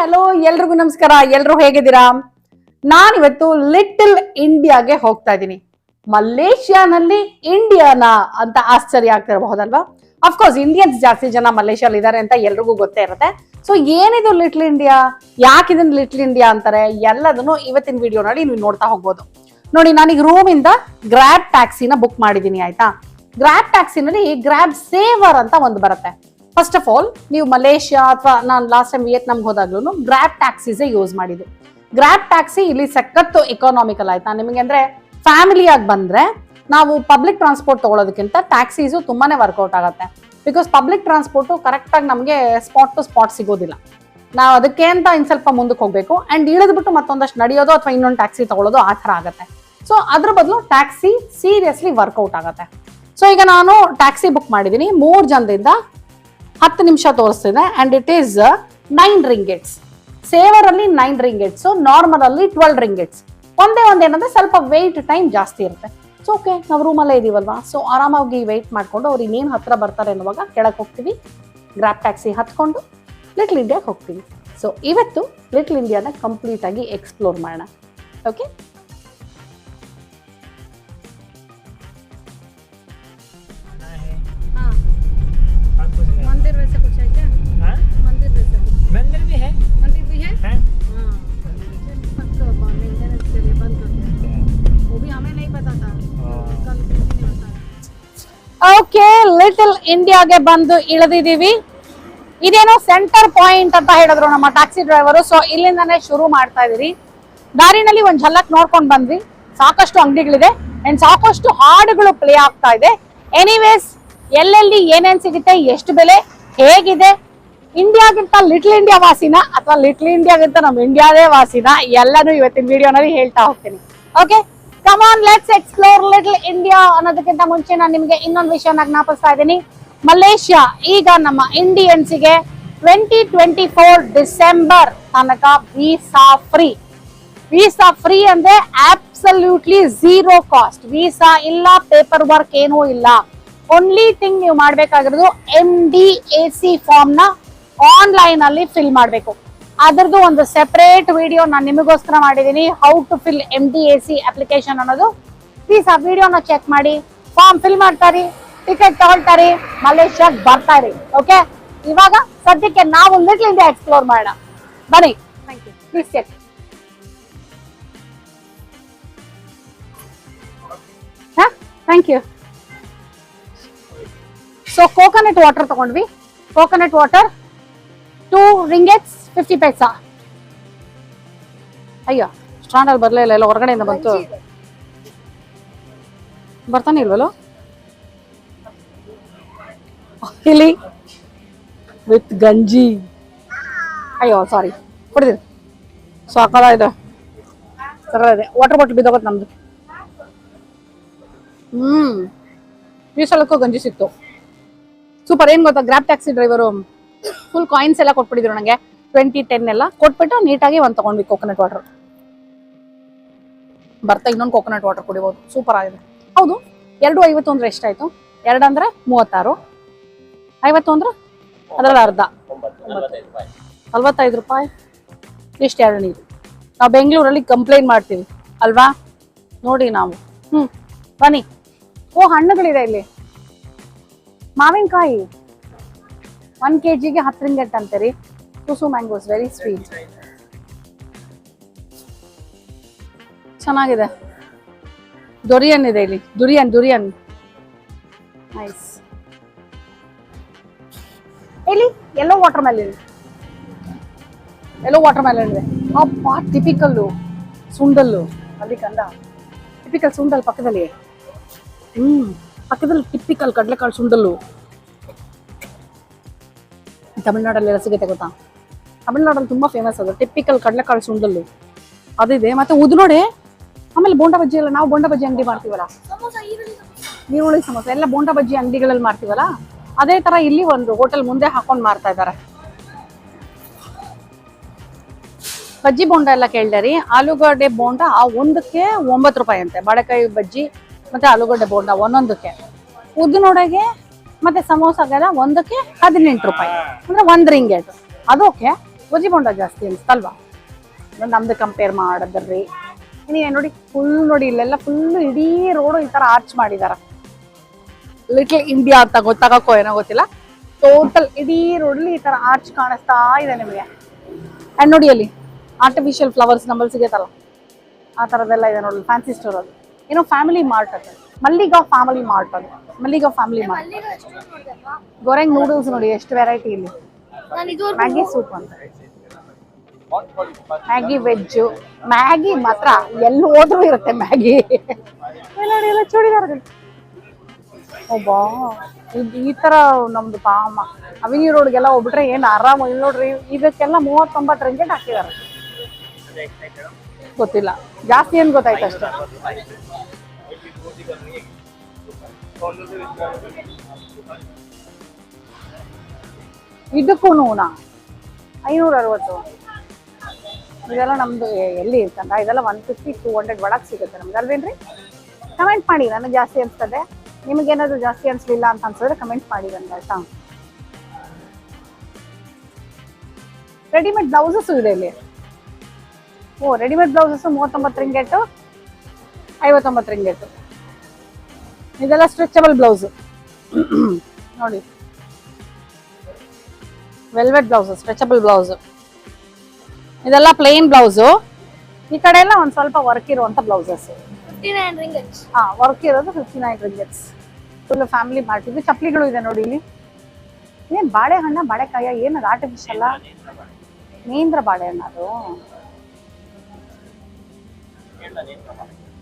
Hello ಎಲ್ರಿಗೂ ನಮಸ್ಕಾರ. ಎಲ್ರು ಹೇಗಿದ್ದೀರಾ? ನಾನಿವತ್ತು ಲಿಟಲ್ ಇಂಡಿಯಾಗೆ ಹೋಗ್ತಾ ಇದ್ದೀನಿ. ಮಲೇಷ್ಯಾನಲ್ಲಿ ಇಂಡಿಯಾನ ಅಂತ ಆಶ್ಚರ್ಯ ಆಗ್ತಿರಬಹುದಲ್ವಾ? ಅಫ್ಕೋರ್ಸ್ ಇಂಡಿಯನ್ಸ್ ಜಾಸ್ತಿ ಜನ ಮಲೇಷ್ಯಾಲ್ ಇದ್ದಾರೆ ಅಂತ ಎಲ್ರಿಗೂ ಗೊತ್ತೇ ಇರುತ್ತೆ. ಸೊ ಏನಿದು ಲಿಟ್ಲ್ ಇಂಡಿಯಾ ಯಾಕೆ ಇದನ್ನ ಲಿಟ್ಲ್ ಇಂಡಿಯಾ ಅಂತಾರೆ? ಎಲ್ಲದನ್ನು ಇವತ್ತಿನ ವಿಡಿಯೋ ನೋಡಿ ನೀವು ನೋಡ್ತಾ ಹೋಗ್ಬೋದು. ನೋಡಿ, ನಾನೀಗ ರೂಮಿಂದ ಗ್ರಾಬ್ ಟ್ಯಾಕ್ಸಿನ ಬುಕ್ ಮಾಡಿದ್ದೀನಿ, ಆಯ್ತಾ? ಗ್ರಾಬ್ ಟ್ಯಾಕ್ಸಿನಲ್ಲಿ ಗ್ರ್ಯಾಬ್ ಸೇವರ್ ಅಂತ ಒಂದು ಬರುತ್ತೆ. ಫಸ್ಟ್ ಆಫ್ ಆಲ್ ನೀವು ಮಲೇಷ್ಯಾ ಅಥವಾ ನಾನು ಲಾಸ್ಟ್ ಟೈಮ್ ವಿಯೆಟ್ನಾಮ್ಗೆ ಹೋದಾಗ್ಲೂ ಗ್ರ್ಯಾಬ್ ಟ್ಯಾಕ್ಸಿಸೇ ಯೂಸ್ ಮಾಡಿದ್ದು. ಗ್ರ್ಯಾಬ್ ಟ್ಯಾಕ್ಸಿ ಇಲ್ಲಿ ಸಖತ್ತು ಎಕಾನಾಮಿಕಲ್ ಆಯ್ತಾ. ನಿಮಗೆ ಅಂದರೆ ಫ್ಯಾಮಿಲಿಯಾಗಿ ಬಂದ್ರೆ ನಾವು ಪಬ್ಲಿಕ್ ಟ್ರಾನ್ಸ್ಪೋರ್ಟ್ ತಗೊಳ್ಳೋದಕ್ಕಿಂತ ಟ್ಯಾಕ್ಸೀಸು ತುಂಬಾನೇ ವರ್ಕೌಟ್ ಆಗುತ್ತೆ. ಬಿಕಾಸ್ ಪಬ್ಲಿಕ್ ಟ್ರಾನ್ಸ್ಪೋರ್ಟು ಕರೆಕ್ಟಾಗಿ ನಮಗೆ ಸ್ಪಾಟ್ ಟು ಸ್ಪಾಟ್ ಸಿಗೋದಿಲ್ಲ. ನಾವು ಅದಕ್ಕೆ ಅಂತ ಇನ್ನು ಸ್ವಲ್ಪ ಮುಂದಕ್ಕೆ ಹೋಗಬೇಕು. ಆ್ಯಂಡ್ ಇಳಿದ್ಬಿಟ್ಟು ಮತ್ತೊಂದಷ್ಟು ನಡೆಯೋದು ಅಥವಾ ಇನ್ನೊಂದು ಟ್ಯಾಕ್ಸಿ ತಗೊಳ್ಳೋದು ಆ ಥರ ಆಗುತ್ತೆ. ಸೊ ಅದ್ರ ಬದಲು ಟ್ಯಾಕ್ಸಿ ಸೀರಿಯಸ್ಲಿ ವರ್ಕೌಟ್ ಆಗುತ್ತೆ. ಸೊ ಈಗ ನಾನು ಟ್ಯಾಕ್ಸಿ ಬುಕ್ ಮಾಡಿದ್ದೀನಿ ಮೂರು ಜನದಿಂದ ಹತ್ತು ನಿಮಿಷ ತೋರಿಸ್ತಿದೆ and it is nine ringgits saver ಅಲ್ಲಿ ನೈನ್ ರಿಂಗೆಟ್ಸ್ ನಾರ್ಮಲ್ ಅಲ್ಲಿ ಟ್ವೆಲ್ ರಿಂಗೆಟ್ಸ್ ಒಂದೇ ಒಂದೇನಂದ್ರೆ ಸ್ವಲ್ಪ ವೆಯ್ಟ್ ಟೈಮ್ ಜಾಸ್ತಿ ಇರುತ್ತೆ. ಸೊ ಓಕೆ ನಾವು ರೂಮಲ್ಲೇ ಇದೀವಲ್ವಾ? ಸೊ ಆರಾಮಾಗಿ ವೆಯ್ಟ್ ಮಾಡ್ಕೊಂಡು ಅವ್ರು ಇನ್ನೇನು ಹತ್ರ ಬರ್ತಾರೆ ಅನ್ನುವಾಗ ಕೆಳಗೆ ಹೋಗ್ತೀವಿ. ಗ್ರಾಪ್ ಟ್ಯಾಕ್ಸಿ ಹತ್ಕೊಂಡು ಲಿಟ್ಲ್ ಇಂಡಿಯಾಗೆ ಹೋಗ್ತೀವಿ. ಸೊ ಇವತ್ತು ಲಿಟ್ಲ್ ಇಂಡಿಯಾನ ಕಂಪ್ಲೀಟ್ ಆಗಿ ಎಕ್ಸ್ಪ್ಲೋರ್ ಮಾಡೋಣ. ಓಕೆ मंदिर वैसा कुछ मंदिर भी है मंदिर भी है हाँ? हाँ पक्का मेंटेनेंस के लिए बंद कर दिया वो भी हमें नहीं पता था हाँ। कल किसी ने बताया ಓಕೆ ಲಿಟಲ್ ಇಂಡಿಯಾಗೆ ಬಂದು ಇಳಿದಿದ್ದೀವಿ ಇದೇನೋ ಸೆಂಟರ್ ಪಾಯಿಂಟ್ ಅಂತ ಹೇಳಿದ್ರು ನಮ್ಮ ಟ್ಯಾಕ್ಸಿ ಡ್ರೈವರು ಸೊ ಇಲ್ಲಿಂದಾನೇ ಶುರು ಮಾಡ್ತಾ ಇದೀವಿ ದಾರಿನಲ್ಲಿ ಒಂದ್ ಝಲಕ್ ನೋಡ್ಕೊಂಡ್ ಬಂದ್ವಿ ಸಾಕಷ್ಟು ಅಂಗಡಿಗಳಿದೆ ಅಂಡ್ ಸಾಕಷ್ಟು ಹಾಡುಗಳು ಪ್ಲೇ ಆಗ್ತಾ ಇದೆ ಎನಿವೇಸ್ ಎಲ್ಲೆಲ್ಲಿ ಏನೇನ್ ಸಿಗುತ್ತೆ ಎಷ್ಟು ಬೆಲೆ ಹೇಗಿದೆ ಇಂಡಿಯಾಗಿಂತ ಲಿಟ್ಲ್ ಇಂಡಿಯಾ ವಾಸಿನ ಅಥವಾ ಲಿಟ್ಲ್ ಇಂಡಿಯಾಗಿಂತ ನಮ್ಮ ಇಂಡಿಯಾದೇ ವಾಸಿನ ಎಲ್ಲಾನು ಇವತ್ತಿನ ವಿಡಿಯೋನಲ್ಲಿ ಹೇಳ್ತಾ ಹೋಗ್ತೀನಿ. Okay come on let's explore little India ಅನ್ನೋದಕ್ಕಿಂತ ಮುಂಚೆ ನಾನು ನಿಮಗೆ ಇನ್ನೊಂದು ವಿಷಯನ ಜ್ಞಾಪಿಸ್ತಾ ಇದ್ದೀನಿ. ಮಲೇಷ್ಯಾ, ಈಗ ನಮ್ಮ ಇಂಡಿಯನ್ಸಿಗೆ ಟ್ವೆಂಟಿ ಟ್ವೆಂಟಿ ಫೋರ್ ಡಿಸೆಂಬರ್ ತನಕ ವೀಸಾ ಫ್ರೀ ವೀಸಾ ಫ್ರೀ ಅಂದ್ರೆ ಆಬ್ಸಲ್ಯೂಟ್ಲಿ ಝೀರೋ ಕಾಸ್ಟ್ ವೀಸಾ ಇಲ್ಲ ಪೇಪರ್ ವರ್ಕ್ ಏನೂ ಇಲ್ಲ. ಓನ್ಲಿ ಥಿಂಗ್ ನೀವು ಮಾಡಬೇಕಾಗಿರೋದು M D A C form online ಅಲ್ಲಿ ಫಿಲ್ ಮಾಡಬೇಕು. ಅದರದ್ದು ಒಂದು ಸೆಪರೇಟ್ ವಿಡಿಯೋ ನಾನು ನಿಮಗೋಸ್ಕರ ಮಾಡಿದ್ದೀನಿ how to fill M D A C application ಅನ್ನೋದು. ಪ್ಲೀಸ್ ಆ ವಿಡಿಯೋನ ಚೆಕ್ ಮಾಡಿ. ಫಾರ್ಮ್ ಫಿಲ್ ಮಾಡ್ತಾರಿ. ಟಿಕೆಟ್ ತಗೊಳ್ತಾರಿ. ಮಲೇಷ್ಯಾಗ್ ಬರ್ತಾರಿ. ಓಕೆ ಇವಾಗ ಸದ್ಯಕ್ಕೆ ನಾವು ಲಿಟ್ಲ್ ಇಂಡಿಯಾ ಎಕ್ಸ್ಪ್ಲೋರ್ ಮಾಡೋಣ. ಬನ್ನಿ. Thank you please check thank you so coconut water ತಗೊಂಡ್ವಿ. Coconut water two ringgits fifty paisa ಅಯ್ಯೋ ಸ್ಟ್ಯಾಂಡಲ್ಲಿ ಬರಲೇ ಇಲ್ಲ ಎಲ್ಲ ಹೊರಗಡೆಯಿಂದ ಬಂತು. ಬರ್ತಾನೆ ಇಲ್ವಲ್ಲ? ಇಲ್ಲಿ ವಿತ್ ಗಂಜಿ. ಅಯ್ಯೋ ಸಾರಿ ಕುಡಿದಿರಿ. ಸಾಕಲ್ಲ ಇದೆ. ಸರಿ ಇದೆ. ವಾಟರ್ ಬಾಟಲ್ ಬಿದ್ದೋಗತ್ತೆ ನಮ್ದು. ಹ್ಮ್. ಈ ಸಲಕ್ಕೂ ಗಂಜಿ ಸಿಕ್ತು. ಸೂಪರ್ ಏನು ಗೊತ್ತಾ? Grab taxi driver full coins ಎಲ್ಲ ಕೊಟ್ಬಿಟ್ಟಿದ್ರು ನನಗೆ ಟ್ವೆಂಟಿ ಟೆನ್ ಎಲ್ಲ ಕೊಟ್ಬಿಟ್ಟು ನೀಟಾಗಿ ಒಂದು ತಗೊಂಡ್ವಿ ಕೋಕೋನಟ್ ವಾಟರ್ ಬರ್ತಾ ಇನ್ನೊಂದು ಕೋಕೋನಟ್ ವಾಟರ್ ಕುಡಿಬೋದು. ಸೂಪರ್ ಆಗಿದೆ. ಹೌದು, ಎರಡು ಐವತ್ತು ಅಂದ್ರೆ ಎಷ್ಟಾಯ್ತು? ಎರಡು ಅಂದ್ರೆ ಮೂವತ್ತಾರು. ಐವತ್ತು ಅಂದ್ರೆ ಅದರಲ್ಲಿ ಅರ್ಧ. ನಲ್ವತ್ತೈದು ರೂಪಾಯಿ. ಎಷ್ಟು ಎರಡು ನೀರು. ನಾವು ಬೆಂಗಳೂರಲ್ಲಿ ಕಂಪ್ಲೇಂಟ್ ಮಾಡ್ತೀವಿ. ಅಲ್ವಾ? ನೋಡಿ ನಾವು. ಹ್ಮ್, ಬನ್ನಿ. ಓ, ಹಣ್ಣುಗಳಿದೆ ಇಲ್ಲಿ. ಮಾವಿನಕಾಯಿ. ಒನ್ ಕೆ ಜಿಗೆ ಹತ್ತು ರಿಂಗೆಟ್ ಅಂತೀರಿ ಟುಸು ಮ್ಯಾಂಗೋಸ್ ವೆರಿ ಸ್ವೀಟ್ ಚೆನ್ನಾಗಿದೆ. ದೊರಿಯನ್ ಇದೆ ಇಲ್ಲಿ. Durian durian. ನೈಸ್ ಇಲ್ಲಿ ಎಲ್ಲೋ? ವಾಟರ್ ಮೆಲನ್ ಎಲ್ಲೋ ವಾಟರ್ ಮೆಲನ್ ಇದೆ ಅಪ್ಪ ಟಿಪಿಕಲ್ಲು ಸುಂಡಲ್ಲು. ಅಲ್ಲಿ ಕಂದ ಟಿಪಿಕಲ್ ಸುಂಡಲ್ ಪಕ್ಕದಲ್ಲಿ ಹ್ಮ್, ಪಕ್ಕದಲ್ಲಿ ಟಿಪಿಕಲ್ ಕಡಲೆಕಾಳು ಸುಂಡಲ್ಲು. ತಮಿಳ್ನಾಡಲ್ಲೆಲ್ಲ ಸಿಗುತ್ತೆ ಗೊತ್ತಾ? ತಮಿಳ್ನಾಡಲ್ಲಿ ತುಂಬ ಫೇಮಸ್ ಅದು ಟಿಪಿಕಲ್ ಕಡಲೆಕಾಳು ಸುಂಡಲ್ಲು ಅದಿದೆ ಮತ್ತೆ ಉದ್ನೋಡೆ ನೋಡಿ ಆಮೇಲೆ ಬೋಂಡ ಬಜ್ಜಿ ಎಲ್ಲ ನಾವು ಬೋಂಡ ಬಜ್ಜಿ ಅಂಗಡಿ ಮಾಡ್ತೀವಲ್ಲ? ಈರುಳ್ಳಿ ಸಮೋಸ. ಎಲ್ಲ ಬೋಂಡ ಬಜ್ಜಿ ಅಂಗಡಿಗಳಲ್ಲಿ ಮಾಡ್ತೀವಲ್ಲ? ಅದೇ ತರ ಇಲ್ಲಿ ಒಂದು ಹೋಟೆಲ್ ಮುಂದೆ ಹಾಕೊಂಡು ಮಾರ್ತಾ ಇದ್ದಾರೆ. ಬಜ್ಜಿ ಬೋಂಡ ಎಲ್ಲ ಕೇಳ್ದಾರಿ. ಆಲೂಗಡ್ಡೆ ಬೋಂಡ ಆ ಒಂದಕ್ಕೆ ಒಂಬತ್ತು ರೂಪಾಯಿ ಅಂತೆ. ಬಾಳೆಕಾಯಿ ಬಜ್ಜಿ ಮತ್ತೆ ಆಲೂಗಡ್ಡೆ ಬೋಂಡ ಒಂದೊಂದಕ್ಕೆ. ಉದ್ದು ನೋಡಗೆ ಮತ್ತೆ ಸಮೋಸಾಗೆಲ್ಲ ಒಂದಕ್ಕೆ ಹದಿನೆಂಟು ರೂಪಾಯಿ. ಅಂದ್ರೆ ಒಂದ್ ರಿಂಗ್ ಅದು. ಅದಕ್ಕೆ ಗೊಜ್ಜಿ ಬೊಂಡ ಜಾಸ್ತಿ ಅನ್ಸ್ತಲ್ವಾ ನಮ್ದು ಕಂಪೇರ್ ಮಾಡಿದ್ರಿ. ನೀವೇ ನೋಡಿ ಫುಲ್ ನೋಡಿ, ಇಲ್ಲೆಲ್ಲ ಫುಲ್ ಇಡೀ ರೋಡು ಈ ತರ ಆರ್ಚ್ ಮಾಡಿದಾರ. ಲಿಟ್ಲ್ ಇಂಡಿಯಾ ಅಂತ ಗೊತ್ತಾಗಕ್ಕೋ ಏನೋ ಗೊತ್ತಿಲ್ಲ? ಟೋಟಲ್ ಇಡೀ ರೋಡಲ್ಲಿ ಈ ತರ ಆರ್ಚ್ ಕಾಣಿಸ್ತಾ ಇದೆ ನಿಮಗೆ. ಅಂಡ್ ನೋಡಿ ಅಲ್ಲಿ ಆರ್ಟಿಫಿಷಿಯಲ್ ಫ್ಲವರ್ಸ್ ನಂಬಲ್ಲಿ ಸಿಗುತ್ತಲ್ಲ? ಆ ಥರದ್ದೆಲ್ಲ ಇದೆ ನೋಡಿ ಫ್ಯಾನ್ಸಿ ಸ್ಟೋರ್ ಅದು. ಏನೋ ಫ್ಯಾಮಿಲಿ ಮಾರ್ಟ್ ಅದು. ಮಲ್ಲಿಗಾ ಫ್ಯಾಮಿಲಿ ಮಾರ್ಟ್ ಅದು. ಮಲ್ಲಿಗಾ ಫ್ಯಾಮಿಲಿ ಮಾಡಿ ಗೊರೆಂಗ್ ನೂಡಲ್ಸ್ ನೋಡಿ ಎಷ್ಟು ವೆರೈಟಿ ಇಲ್ಲಿ. ಮ್ಯಾಗಿ ಸೂಪ್ ಅಂತ. ಮ್ಯಾಗಿ ವೆಜ್ಜು ಮ್ಯಾಗಿ ಮಾತ್ರ. ಎಲ್ಲಿ ಹೋದ್ರೂ ಇರುತ್ತೆ ಮ್ಯಾಗಿ ನೋಡಿ ಎಲ್ಲ ಚೂಡಿದಾರಗಳು. ಒಬ್ಬಾ ಇದ್ ಈ ತರ ನಮ್ದು ಪಾಮ. ಅವಿನಿ ರೋಡ್ಗೆಲ್ಲ ಹೋಗ್ಬಿಟ್ರೆ ಏನು ಆರಾಮ ಇಲ್ಲಿ ನೋಡ್ರಿ. ಇದಕ್ಕೆಲ್ಲ ಮೂವತ್ತೊಂಬತ್ತು ರಿಂಗೆಟ್ ಹಾಕಿದಾರೆ. ಗೊತ್ತಿಲ್ಲ. ಜಾಸ್ತಿ ಏನ್ ಗೊತ್ತಾಯ್ತು ಅಷ್ಟೇ? ಇದಕ್ಕೂ ನಾ ಐನೂರ ಅರವತ್ತು ಇದೆಲ್ಲ ನಮ್ದು ಎಲ್ಲಿ ಇರ್ತಂತ ಇದೆಲ್ಲ ಒನ್ ಫಿಫ್ಟಿ ಟೂ ಹಂಡ್ರೆಡ್ ಒಳಗೆ ಸಿಗುತ್ತೆ ನಮ್ಗೆ, ಅಲ್ವೇನ್ರಿ? ಕಮೆಂಟ್ ಮಾಡಿ, ನನಗೆ ಜಾಸ್ತಿ ಅನ್ಸ್ತದೆ. ನಿಮಗೇನಾದರೂ ಜಾಸ್ತಿ ಅನ್ಸ್ಲಿಲ್ಲ ಅಂತ ಅನ್ಸಿದ್ರೆ ಕಮೆಂಟ್ ಮಾಡಿ ನನಗೆ ಆಯ್ತಾ? ರೆಡಿಮೇಡ್ ಬ್ಲೌಸಸ್ಸು ಇದೆ ಇಲ್ಲಿ. ಓ ರೆಡಿಮೇಡ್ ಬ್ಲೌಸಸ್ಸು ಮೂವತ್ತೊಂಬತ್ತು ರಿಂಗೆಟು ಐವತ್ತೊಂಬತ್ತು ರಿಂಗೆಟು ಇದೆಲ್ಲ ಸ್ಟ್ರೆಚಬಲ್ ಬ್ಲೌಸ್. ನೋಡಿ. Velvet blouse stretchable blouse. ಇದೆಲ್ಲ ಪ್ಲೇನ್ ಬ್ಲೌಸು. ಈ ಕಡೆ ಎಲ್ಲ ಒಂದು ಸ್ವಲ್ಪ ವರ್ಕ್ ಇರುವಂತ ಬ್ಲೌಸಸ್. ಫಿಫ್ಟಿ ನೈನ್ ರಿಂಗಟ್ಸ್ ಹಾ ವರ್ಕ್ ಇರೋದು fifty nine ringgits full family ಮಾಡ್ತೀವಿ ಇದು ಚಪ್ಪಲಿಗಳು ಇದೆ ನೋಡಿ ಇಲ್ಲಿ. ಏನ್ ಬಾಳೆಹಣ್ಣ ಬಾಳೆಕಾಯ ಏನದು? ಆರ್ಟಿಫಿಷಿಯಲ್ ನೇಂದ್ರ ಬಾಳೆಹಣ್ಣ ಅದು.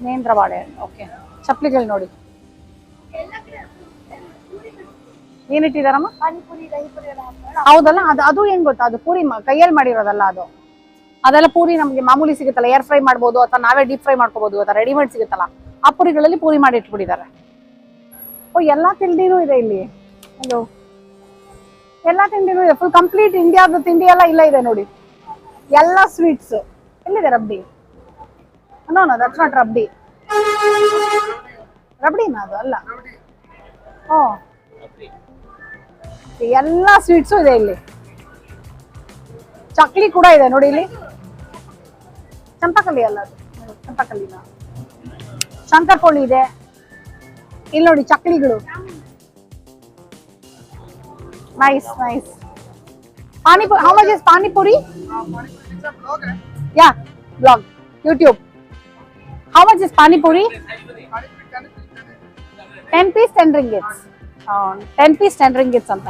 ನೇಂದ್ರ ಬಾಳೆಹಣ್ಣು. ಓಕೆ ಚಪ್ಪಲಿಗಳು ನೋಡಿ. ಏನಿಟ್ಟಿದಾರಮ್ಮ ಹೌದಲ್ಲ ಅದು ಅದು ಏನ್ ಗೊತ್ತಾ? ಅದು ಪೂರಿ ಕೈಯಲ್ಲಿ ಮಾಡಿರೋದಲ್ಲ ಅದು. ಅದೆಲ್ಲ ಪೂರಿ ನಮ್ಗೆ ಮಾಮೂಲಿ ಸಿಗುತ್ತಲ್ಲ ಏರ್ ಫ್ರೈ ಮಾಡ್ಬೋದು ಅಥವಾ ನಾವೇ ಡೀಪ್ ಫ್ರೈ ಮಾಡ್ಕೋಬಹುದು ಅಥವಾ ರೆಡಿಮೇಡ್ ಸಿಗುತ್ತಲ್ಲ ಆ ಪುರಿಗಳಲ್ಲಿ ಪೂರಿ ಮಾಡಿ ಇಟ್ಬಿಟ್ಟಿದ್ದಾರೆ. ಓ ಎಲ್ಲಾ ತಿಂಡಿನೂ ಇದೆ ಇಲ್ಲಿ. ಹಲೋ ಎಲ್ಲಾ ತಿಂಡಿನೂ ಇದೆ. ಫುಲ್ ಕಂಪ್ಲೀಟ್ ಇಂಡಿಯಾದ ತಿಂಡಿ ಎಲ್ಲ ಇಲ್ಲ ಇದೆ ನೋಡಿ. ಎಲ್ಲ ಸ್ವೀಟ್ಸ್ ಎಲ್ಲಿದೆ ರಬ್ಬಿ? No no that's not rabdi ರಬ್ಡಿನಾ ಅದು ಅಲ್ಲ? ಓ. ಎಲ್ಲ ಸ್ವೀಟ್ಸು ಇದೆ ಇಲ್ಲಿ. ಚಕ್ಲಿ ಕೂಡ ಇದೆ ನೋಡಿ ಇಲ್ಲಿ. ಚಂಪಕಲಿ ಅಲ್ಲ ಅದು? ಚಂಪಕಲಿನ. ಶಂಕರಪೊಳಿ ಇದೆ. ಇಲ್ಲಿ ನೋಡಿ ಚಕ್ಲಿಗಳು. Nice nice panipuri how much is panipuri? Yeah blog YouTube how much is panipuri? Ten piece ten ringgits ten piece ten ringgits ಅಂತ.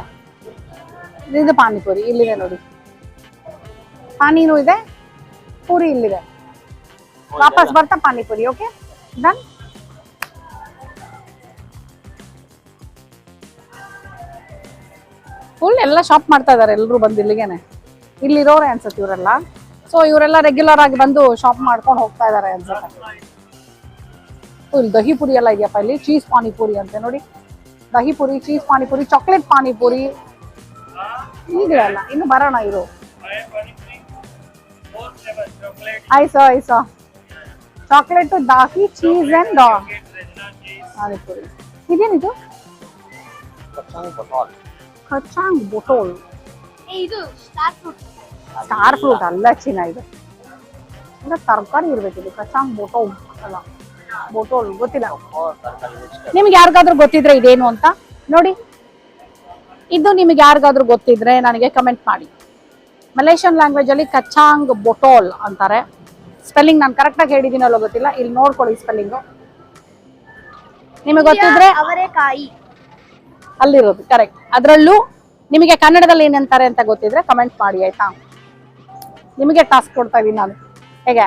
ಇದು ಪಾನಿಪುರಿ, ಇಲ್ಲಿದೆ ನೋಡಿ. ಪಾನೀನು ಇದೆ, ಪೂರಿ ಇಲ್ಲಿದೆ. ವಾಪಸ್ ಬರ್ತಾ ಪಾನಿಪುರಿ ಓಕೆ ಡನ್ ಫುಲ್ ಎಲ್ಲ ಶಾಪ್ ಮಾಡ್ತಾ ಇದಾರೆ ಎಲ್ಲರೂ ಬಂದು ಇಲ್ಲಿಗೆನೆ. ಇಲ್ಲಿರೋರೆ ಅನ್ಸುತ್ತೆ ಇವರೆಲ್ಲ. ಸೊ ಇವರೆಲ್ಲ ರೆಗ್ಯುಲರ್ ಆಗಿ ಬಂದು ಶಾಪ್ ಮಾಡ್ಕೊಂಡು ಹೋಗ್ತಾ ಇದಾರೆ ಅನ್ಸುತ್ತೆ. ಇಲ್ಲಿ ದಹಿ ಪುರಿ ಎಲ್ಲ ಇದೆಯಪ್ಪ ಇಲ್ಲಿ? ಚೀಸ್ ಪಾನಿಪುರಿ ಅಂತೆ ನೋಡಿ. Dahi puri cheese panipuri chocolate panipuri. ಇದೆ ಅಲ್ಲ ಇನ್ನು ಬರೋಣ ಇರು. ಐಸ ಐಸ. Chocolate dahi cheese and panipuri. ಇದೇನಿದು? ಕಚಾಂಗ್ ಬೊಟೋಲ್. ಸ್ಟಾರ್ ಫ್ರೂಟ್ ಸ್ಟಾರ್ ಫ್ರೂಟ್ ಅಲ್ಲ ಚಿನ್ನ ಇದು. ಅಂದ್ರೆ ತರಕಾರಿ ಇರ್ಬೇಕಿದು ಇದು ಕಚಾಂಗ್ ಬೋಟೋಲ್ ಅಲ್ಲ. ಬೋಟೋಲ್ ಗೊತ್ತಿಲ್ಲ. ನಿಮ್ಗೆ ಯಾರಿಗಾದ್ರೂ ಗೊತ್ತಿದ್ರೆ ಇದೇನು ಅಂತ? ನೋಡಿ. ಇದು ನಿಮ್ಗೆ ಯಾರಿಗಾದ್ರೂ ಗೊತ್ತಿದ್ರೆ ನನಗೆ ಕಮೆಂಟ್ ಮಾಡಿ. ಮಲೇಷಿಯನ್ ಲ್ಯಾಂಗ್ವೇಜ್ ಅಲ್ಲಿ ಕಚಾಂಗ್ ಬೊಟೋಲ್ ಅಂತಾರೆ. ಸ್ಪೆಲ್ಲಿಂಗ್ ನಾನು ಕರೆಕ್ಟಾಗಿ ಹೇಳಿದ್ದೀನಲ್ಲೋ ಗೊತ್ತಿಲ್ಲ. ಇಲ್ಲಿ ನೋಡ್ಕೊಳ್ಳಿ ಸ್ಪೆಲ್ಲಿಂಗು ನಿಮಗೆ ಗೊತ್ತಿದ್ರೆ ಅವರೆಕಾಯಿ. ಅಲ್ಲಿರೋದು ಕರೆಕ್ಟ್ ಅದರಲ್ಲೂ ನಿಮಗೆ ಕನ್ನಡದಲ್ಲಿ ಏನಂತಾರೆ ಅಂತ ಗೊತ್ತಿದ್ರೆ ಕಮೆಂಟ್ ಮಾಡಿ ಆಯ್ತಾ? ನಿಮಗೆ ಟಾಸ್ಕ್ ಕೊಡ್ತಾ ಇದ್ದೀನಿ ನಾನು. ಹೇಗೆ?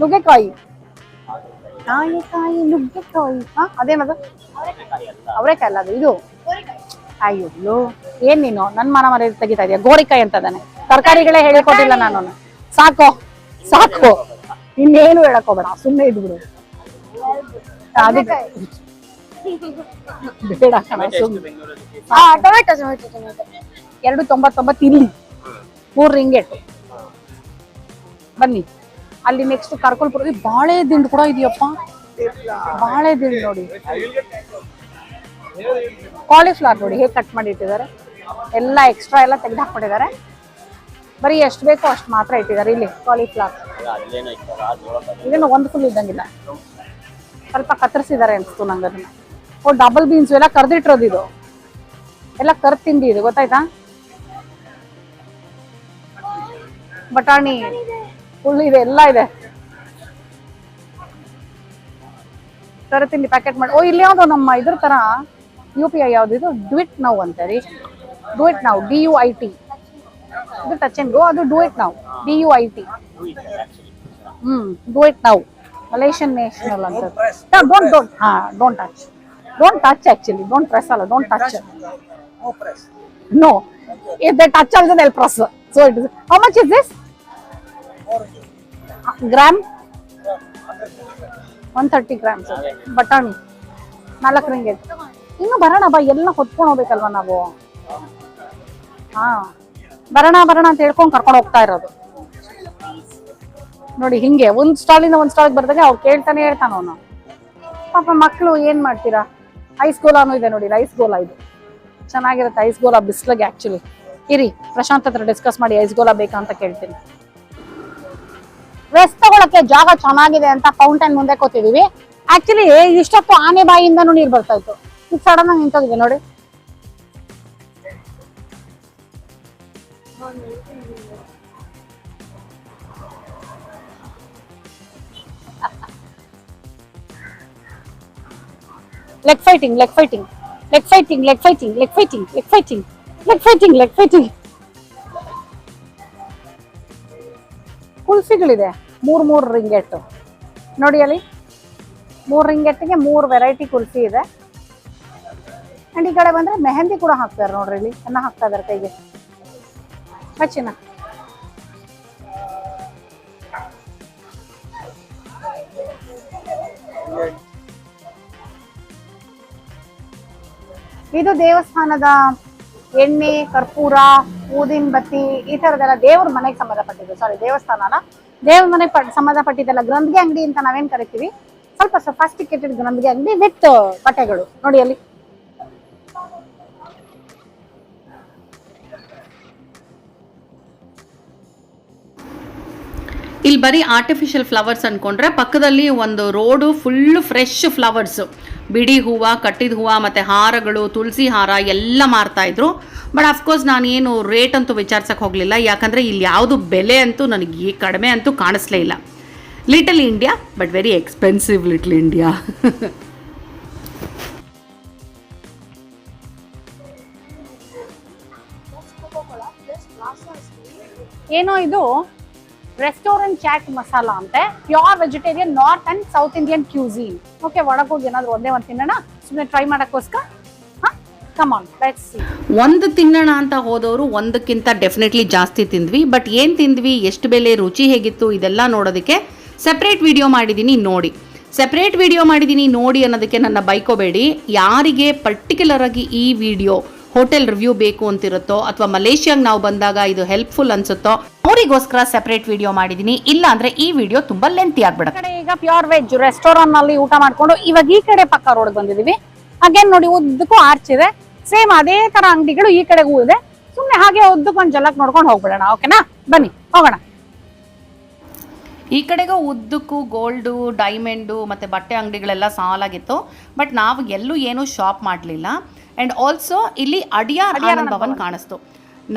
ನುಗ್ಗೆಕಾಯಿ. ಕಾಯಿ ಕಾಯಿ. ನುಗ್ಗೆಕಾಯಿ ಹಾ ಅದೇನದು ಅವರೆಕಾಯಿ ಅಲ್ಲ ಅದು ಇದು. ಅಯ್ಯೋ ಏನ್ ನೀನು? ನನ್ ಮನ ಮರ ತೆಗಿತಾ ಇದೆಯಾ? ಗೋರಿಕಾಯಿ ಅಂತದಾನೆ ತರಕಾರಿಗಳೇ ಹೇಳಿಕೊಟ್ಟಿಲ್ಲ ನಾನು. ಸಾಕೋ. ಸಾಕು. ಇನ್ನೇನು ಹೇಳಕ್ ಹೋಗ್ಬೇಡ. ಸುಮ್ಮನೆ ಅದಕ್ಕೆ ಬೇಡ. ಟೊಮೆಟೊ ಎರಡು ತೊಂಬತ್ತೊಂಬತ್ತು ಇಲ್ಲಿ. ಮೂರು ರಿಂಗೆಟ್ ಬನ್ನಿ. ಅಲ್ಲಿ ನೆಕ್ಸ್ಟ್ ಕರ್ಕೊಳ್ಪುರ ಬಾಳೆ ದಿಂಡು ಕೂಡ ಇದೆಯಪ್ಪ. ಬಾಳೆ ದಿಂಡು ನೋಡಿ. ಕಾಲಿಫ್ಲವರ್ ನೋಡಿ, ಹೇಗೆ ಕಟ್ ಮಾಡಿ ಇಟ್ಟಿದ್ದಾರೆ ಎಲ್ಲ ಎಕ್ಸ್ಟ್ರಾ ಎಲ್ಲ ತೆಗೆದು ಹಾಕೊಂಡಿದ್ದಾರೆ ಬರೀ ಎಷ್ಟು ಬೇಕೋ ಅಷ್ಟು ಮಾತ್ರ ಇಟ್ಟಿದ್ದಾರೆ ಇಲ್ಲಿ ಕಾಲಿಫ್ಲವರ್ ಇದನ್ನು ಒಂದು ಫುಲ್ ಇದ್ದಂಗಿಲ್ಲ. ಸ್ವಲ್ಪ ಕತ್ತರಿಸಿದ್ದಾರೆ ಅನಿಸ್ತು ನಂಗೆ ಅದನ್ನ. ಓ ಡಬಲ್ ಬೀನ್ಸ್ ಎಲ್ಲ ಕರ್ದಿಟ್ಟಿರೋದು ಇದು. ಎಲ್ಲ ಕರ್ ತಿಂಡಿ ಇದು, ಗೊತ್ತಾಯ್ತಾ? ಬಟಾಣಿ. ಫುಲ್ ಇದೆ ಎಲ್ಲ ಇದೆ. ತರ ತಿಂಡಿ ಪ್ಯಾಕೆಟ್ ಮಾಡಿ. ಓ ಇಲ್ಲಿ ಯಾವ್ದು ನಮ್ಮ ಇದ್ರ ತರ ಯು ಪಿ ಐ ಯಾವ್ದು ಇದು? ಡ್ವಿಟ್ ನೌ ಅಂತ ರೀ DuitNow D U I T ಇದು ಟಚ್ ಅಂಡ್ ಗೋ ಅದು DuitNow D U I T hmm DuitNow Malaysian national ಅಂತ. ಡೋಂಟ್ ಡೋಂಟ್ ಹಾ don't touch don't touch actually don't press ಅಲ್ಲ don't touch no if they touch also they'll press so it is how much is this? Gram? One thirty grams ಬಟಾಣಿ. ನಾಲ್ಕು ringgit ಇನ್ನು ಬರೋಣ ಬಾ, ಎಲ್ಲ ಹೊತ್ಕೊಂಡು ಹೋಗ್ಬೇಕಲ್ವಾ ನಾವು? ಹಾ. ಬರೋಣ ಬರೋಣ ಅಂತ ಹೇಳ್ಕೊಂಡು ಕರ್ಕೊಂಡು ಹೋಗ್ತಾ ಇರೋದು. ನೋಡಿ ಹಿಂಗೆ, ಒಂದ್ ಸ್ಟಾಲಿಂದ ಒಂದ್ ಸ್ಟಾಲ್ ಬರ್ದಾಗ ಅವ್ರು ಕೇಳ್ತಾನೆ ಹೇಳ್ತಾನ ಅವನು. ಪಾಪ ಮಕ್ಕಳು ಏನ್ ಮಾಡ್ತೀರಾ? ಐಸ್ ಗೋಲಾನು ಇದೆ ನೋಡಿ ಐಸ್ ಗೋಲಾ ಇದು. ಚೆನ್ನಾಗಿರುತ್ತೆ ಐಸ್ ಗೋಲಾ ಬಿಸ್ಲಾಗೆ ಆಕ್ಚುಲಿ ಇರಿ, ಪ್ರಶಾಂತ್ ಹತ್ರ ಡಿಸ್ಕಸ್ ಮಾಡಿ ಐಸ್ ಗೋಲಾ ಬೇಕಾ ಅಂತ ಕೇಳ್ತೀನಿ. ರೆಸ್ಟ್ ತಗೊಳಕ್ಕೆ ಜಾಗ ಚೆನ್ನಾಗಿದೆ ಅಂತ ಫೌಂಟೈನ್ ಮುಂದೆ ಕೂತಿದೀವಿ. ಆಕ್ಚುಲಿ ಇಷ್ಟೊತ್ತು ಆನೆ ಬಾಯಿಯಿಂದನೂ ನೀರು ಬರ್ತಾ ಇತ್ತು. ಈಗ ಸಡನ್ ಆಗಿ ನಿಂತೋಗಿದೆ ನೋಡಿ. Leg fighting leg fighting leg fighting leg fighting leg fighting leg fighting leg fighting leg fighting ಕುಲ್ಫಿಗಳಿದೆ ಮೂರ್ ಮೂರು ರಿಂಗೆಟ್ಟು. ನೋಡಿ ಅಲ್ಲಿ ಮೂರು ರಿಂಗೆಟ್ಟಿಗೆ ಮೂರು ವೆರೈಟಿ ಕುಲ್ಫಿ ಇದೆ. ಆ್ಯಂಡ್ ಈ ಕಡೆ ಬಂದ್ರೆ ಮೆಹಂದಿ ಕೂಡ ಹಾಕ್ತಾರೆ ನೋಡ್ರಿ ಇಲ್ಲಿ, ಅನ್ನ ಹಾಕ್ತಾ ಇದಾರೆ ಕೈಗೆ. ಹಚ್ಚಿನ ಇದು ದೇವಸ್ಥಾನದ ಎಣ್ಣೆ, ಕರ್ಪೂರ, ಊದಿನ ಬತ್ತಿ, ಈ ತರದೆಲ್ಲ ದೇವ್ರ ಮನೆಗೆ ಸಂಬಂಧಪಟ್ಟಿದ್ದು ಸಾರಿ ದೇವಸ್ಥಾನನ ದೇವ್ರ ಮನೆ ಪಟ್ ಸಂಬಂಧಪಟ್ಟಿದ್ದೆಲ್ಲ ಗ್ರಂಥಿಗೆ ಅಂಗಡಿ ಅಂತ ನಾವೇನ್ ಕರಿತೀವಿ? ಸ್ವಲ್ಪ ಸಫಾಸ್ಟಿಕೇಟೆಡ್ ಗ್ರಂಥಿಗೆ ಅಂಗಡಿ ವಿತ್ ಬಟ್ಟೆಗಳು. ನೋಡಿ ಅಲ್ಲಿ. ಇಲ್ಲಿ ಬರೀ ಆರ್ಟಿಫಿಷಿಯಲ್ ಫ್ಲವರ್ಸ್ ಅನ್ಕೊಂಡ್ರೆ ಪಕ್ಕದಲ್ಲಿ ಒಂದು ರೋಡು ಫುಲ್ ಫ್ರೆಶ್ ಫ್ಲವರ್ಸ್ ಬಿಡಿ ಹೂವು, ಕಟ್ಟಿದ ಹೂವು, ಮತ್ತು ಹಾರಗಳು, ತುಳಸಿ ಹಾರ ಎಲ್ಲ ಮಾರ್ತಾಯಿದ್ರು ಬಟ್ ಅಫ್ಕೋರ್ಸ್ ನಾನು ಏನು ರೇಟ್ ಅಂತೂ ವಿಚಾರಿಸೋಕೆ ಹೋಗಲಿಲ್ಲ. ಯಾಕಂದರೆ ಇಲ್ಲಿ ಯಾವುದು ಬೆಲೆ ಅಂತೂ ನನಗೆ ಕಡಿಮೆ ಅಂತೂ ಕಾಣಿಸ್ಲೇ ಇಲ್ಲ. Little India but very expensive little India ಏನೋ ಇದು ರೆಸ್ಟೋರೆಂಟ್ ಚಾಟ್ ಮಸಾಲ ಅಂತೆ pure vegetarian north and south Indian cuisine okay ಒಳಗೆ ಹೋಗಿ ಏನಾದ್ರು ಒಂದೇ ಒಂದು ತಿನ್ನೋಣ. ಸುಮ್ಮನೆ ಟ್ರೈ ಮಾಡೋಕ್ಕೋಸ್ಕರ ಒಂದು ತಿನ್ನೋಣ ಅಂತ ಹೋದವರು ಒಂದಕ್ಕಿಂತ ಡೆಫಿನೆಟ್ಲಿ ಜಾಸ್ತಿ ತಿಂದ್ವಿ ಬಟ್ ಏನು ತಿಂದ್ವಿ, ಎಷ್ಟು ಬೆಲೆ, ರುಚಿ ಹೇಗಿತ್ತು, ಇದೆಲ್ಲ ನೋಡೋದಕ್ಕೆ ಸಪ್ರೇಟ್ ವಿಡಿಯೋ ಮಾಡಿದ್ದೀನಿ ನೋಡಿ. ಸಪ್ರೇಟ್ ವಿಡಿಯೋ ಮಾಡಿದ್ದೀನಿ ನೋಡಿ ಅನ್ನೋದಕ್ಕೆ ನನ್ನ ಬೈಕೋಬೇಡಿ. ಯಾರಿಗೆ ಪರ್ಟಿಕ್ಯುಲರ್ ಆಗಿ ಈ ವಿಡಿಯೋ ಹೋಟೆಲ್ ರಿವ್ಯೂ ಬೇಕು ಅಂತಿರುತ್ತೋ ಅಥವಾ ಮಲೇಷಿಯಾಗ ನಾವು ಬಂದಾಗ ಇದು ಹೆಲ್ಪ್ಫುಲ್ ಅನ್ಸುತ್ತೋ ಅವರಿಗೋಸ್ಕರ ಸೆಪರೇಟ್ ವಿಡಿಯೋ ಮಾಡಿದೀನಿ. ಇಲ್ಲ ಅಂದ್ರೆ ಈ ವಿಡಿಯೋ ತುಂಬಾ ಲೆಂತಿ ಆಗ್ಬಿಡುತ್ತೆ. ಕಡೆ ಈಗ ಪ್ಯೂರ್ ವೆಜ್ ರೆಸ್ಟೋರೆಂಟ್ನಲ್ಲಿ ಊಟ ಮಾಡ್ಕೊಂಡು ಇವಾಗ ಈ ಕಡೆ ಪಕ್ಕ ರೋಡ್ ಬಂದಿದೀವಿ. ಅಗೇನ್ ನೋಡಿ ಉದ್ದಕ್ಕೂ ಆರ್ಚ್ ಇದೆ. ಸೇಮ್ ಅದೇ ತರ ಅಂಗಡಿಗಳು ಈ ಕಡೆಗೂ ಇದೆ. ಸುಮ್ನೆ ಹಾಗೆ ಉದ್ದಕ್ಕೆ ಒಂದ್ ಜಲಕ್ ನೋಡ್ಕೊಂಡು ಹೋಗ್ಬಿಡೋಣ. ಓಕೆನಾ ಬನ್ನಿ ಹೋಗೋಣ. ಈ ಕಡೆಗೂ ಉದ್ದಕ್ಕೂ ಗೋಲ್ಡು ಡೈಮಂಡು ಮತ್ತು ಬಟ್ಟೆ ಅಂಗಡಿಗಳೆಲ್ಲ ಸಾಲಾಗಿತ್ತು. ಬಟ್ ನಾವು ಎಲ್ಲೂ ಏನೂ ಶಾಪ್ ಮಾಡಲಿಲ್ಲ. ಆ್ಯಂಡ್ ಆಲ್ಸೋ ಇಲ್ಲಿ ಅಡಿಯಾರ್ ಆನಂದ್ ಭವನ್ ಕಾಣಿಸ್ತು.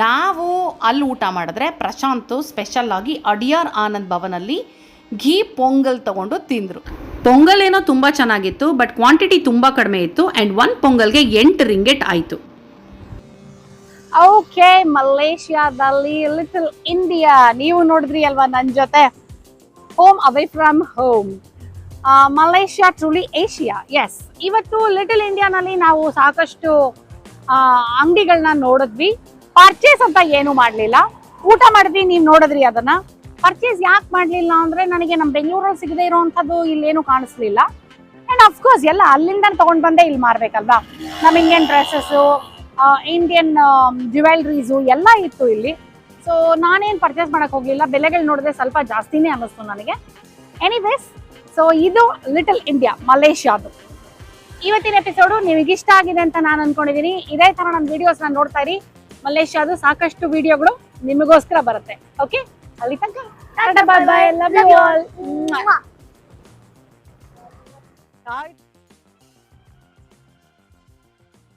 ನಾವು ಅಲ್ಲಿ ಊಟ ಮಾಡಿದ್ರೆ ಪ್ರಶಾಂತ್ ಸ್ಪೆಷಲ್ ಆಗಿ ಅಡಿಯಾರ್ ಆನಂದ್ ಭವನಲ್ಲಿ ಘೀ ಪೊಂಗಲ್ ತಗೊಂಡು ತಿಂದರು. ಪೊಂಗಲ್ ಏನೋ ತುಂಬ ಚೆನ್ನಾಗಿತ್ತು ಬಟ್ ಕ್ವಾಂಟಿಟಿ ತುಂಬ ಕಡಿಮೆ ಇತ್ತು ಆ್ಯಂಡ್ ಒನ್ ಪೊಂಗಲ್ಗೆ ಎಂಟು ರಿಂಗೆಟ್ ಆಯಿತು. ಓಕೆ ಮಲೇಷಿಯಾದಲ್ಲಿ ಲಿಟಲ್ ಇಂಡಿಯಾ ನೀವು ನೋಡಿದ್ರಿ ಅಲ್ವಾ ನನ್ನ ಜೊತೆ? Home away from home Malaysia truly Asia yes ಇವತ್ತು ಲಿಟಲ್ ಇಂಡಿಯಾನಲ್ಲಿ ನಾವು ಸಾಕಷ್ಟು ಅಂಗಡಿಗಳನ್ನ ನೋಡಿದ್ವಿ. ಪರ್ಚೇಸ್ ಅಂತ ಏನು ಮಾಡಲಿಲ್ಲ. ಊಟ ಮಾಡಿದ್ವಿ, ನೀವು ನೋಡಿದ್ರಿ ಅದನ್ನ. ಪರ್ಚೇಸ್ ಯಾಕೆ ಮಾಡಲಿಲ್ಲ ಅಂದ್ರೆ ನನಗೆ ನಮ್ಮ ಬೆಂಗಳೂರಲ್ಲಿ ಸಿಗದೆ ಇರೋವಂಥದ್ದು ಇಲ್ಲೇನು ಕಾಣಿಸ್ಲಿಲ್ಲ. ಅಂಡ್ ಅಫ್ಕೋರ್ಸ್ ಎಲ್ಲ ಅಲ್ಲಿಂದ ತಗೊಂಡ್ ಬಂದೇ ಇಲ್ಲಿ ಮಾರ್ಬೇಕಲ್ವಾ? ನಮ್ಮ ಇಂಡಿಯನ್ ಡ್ರೆಸ್ಸಸ್ಸು ಇಂಡಿಯನ್ ಜ್ಯುವೆಲ್ರೀಸು ಎಲ್ಲ ಇತ್ತು ಇಲ್ಲಿ. ಸೊ ನಾನೇನು ಪರ್ಚೇಸ್ ಮಾಡಕ್ ಹೋಗ್ಲಿಲ್ಲ. ಬೆಲೆಗಳು ನೋಡಿದ್ರೆ ಸ್ವಲ್ಪ ಜಾಸ್ತಿನೇ ಅನ್ನಿಸ್ತು ನನಗೆ. ಎನಿವೇಸ್ ಸೊ ಇದು ಲಿಟಲ್ ಇಂಡಿಯಾ ಮಲೇಷ್ಯಾದು ಇವತ್ತಿನ ಎಪಿಸೋಡು ನಿಮಗೆ ಇಷ್ಟ ಆಗಿದೆ ಅಂತ ನಾನು ಅನ್ಕೊಂಡಿದ್ದೀನಿ ಇದೇ ತರ ನಮ್ಮ ವಿಡಿಯೋಸ್ನ ನೋಡ್ತಾ ಇರಿ. ಮಲೇಷ್ಯಾದು ಸಾಕಷ್ಟು ವಿಡಿಯೋಗಳು ನಿಮಗೋಸ್ಕರ ಬರುತ್ತೆ. ಓಕೆ ಅಲ್ಲಿ ತನಕ bye bye love you all